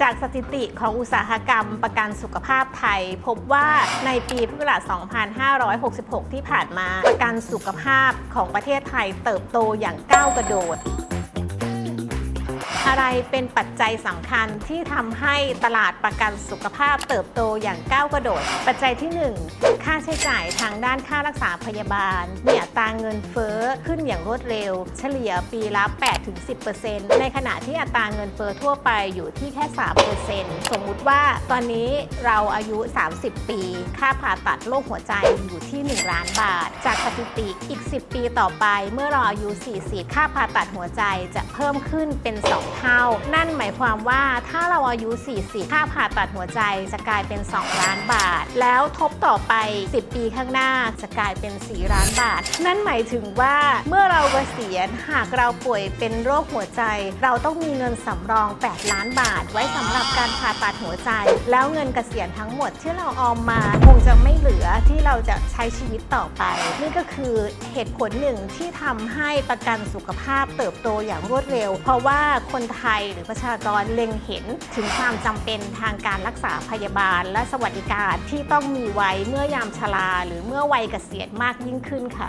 จากสถิติของอุตสาหกรรมประกันสุขภาพไทย พบว่าในปีพุทธศักราช 2566 ที่ผ่านมา ประกันสุขภาพของประเทศไทยเติบโตอย่างก้าวกระโดด อะไรเป็นปัจจัยสำคัญที่ทำให้ตลาดประกันสุขภาพเติบโตอย่างก้าวกระโดด ปัจจัยที่ 1 ค่าใช้จ่ายทางด้านค่ารักษาพยาบาลมีอัตราเงินเฟ้อขึ้นอย่างรวดเร็ว เฉลี่ยปีละ 8-10%ในขณะที่อัตราเงินเฟ้อทั่วไปอยู่ที่แค่ 3%สมมุติว่าตอนนี้เราอายุ 30 ปี ค่าผ่าตัดโรคหัวใจอยู่ที่ 1 ล้านบาท จากสถิติอีก 10 ปีต่อไป เมื่อเราอายุ 40 ค่าผ่าตัดหัวใจจะเพิ่มขึ้นเป็น2เท่า นั่นหมายความว่าถ้าเราอายุ 40 ค่าผ่าตัดหัวใจจะกลายเป็น 2 ล้านบาท แล้วทบต่อไป 10 ปีข้างหน้าจะกลายเป็น 4 ล้านบาท นั่นหมายถึงว่าเมื่อเราเกษียณหากเราป่วยเป็นโรคหัวใจ เราต้องมีเงินสำรอง 8 ล้านบาท ไว้สำหรับการผ่าตัดหัวใจ แล้วเงินเกษียณทั้งหมดที่เราออมมาคงจะไม่เหลือที่เราจะใช้ชีวิตต่อไป นี่ก็คือเหตุผลหนึ่งที่ทำให้ประกันสุขภาพเติบโตอย่างรวดเร็ว เพราะว่าคนไทย หรือประชากรเล็งเห็นถึงความจำเป็นทางการรักษาพยาบาล และสวัสดิการที่ต้องมีไว้เมื่อยามชราหรือเมื่อวัยเกษียณมากยิ่งขึ้นค่ะ